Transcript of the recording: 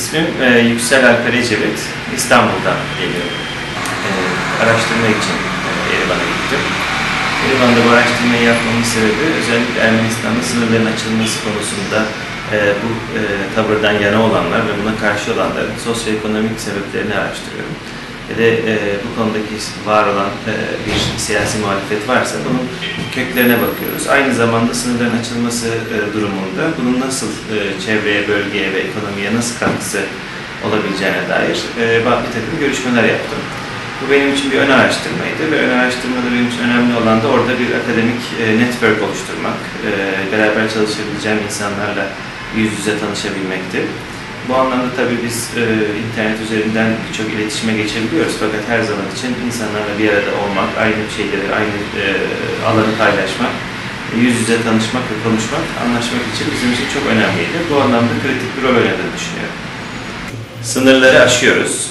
İsmim e, Yüksel Alper Ecevit. İstanbul'dan geliyorum. E, araştırma için e, Erivan'a gittim. Erivan'da bu araştırmayı yapmamın sebebi özellikle Ermenistan'da sınırların açılması konusunda e, bu e, tavırdan yana olanlar ve buna karşı olanların sosyoekonomik sebeplerini araştırıyorum. Ve de e, bu konudaki var olan e, bir siyasi muhalefet varsa bunun köklerine bakıyoruz. Aynı zamanda sınırların açılması e, durumunda bunun nasıl e, çevreye, bölgeye ve ekonomiye nasıl katkısı olabileceğine dair e, bir takım görüşmeler yaptım. Bu benim için bir ön araştırmaydı ve ön araştırmada benim için önemli olan da orada bir akademik e, network oluşturmak, e, beraber çalışabileceğim insanlarla yüz yüze tanışabilmekti. Bu anlamda tabii biz e, internet üzerinden birçok iletişime geçebiliyoruz fakat her zaman için insanlarla bir arada olmak, aynı şeyleri, aynı e, alanı paylaşmak, yüz yüze tanışmak ve konuşmak, anlaşmak için bizim için çok önemliydi. Bu anlamda kritik bir rol oynadığını düşünüyorum. Sınırları aşıyoruz.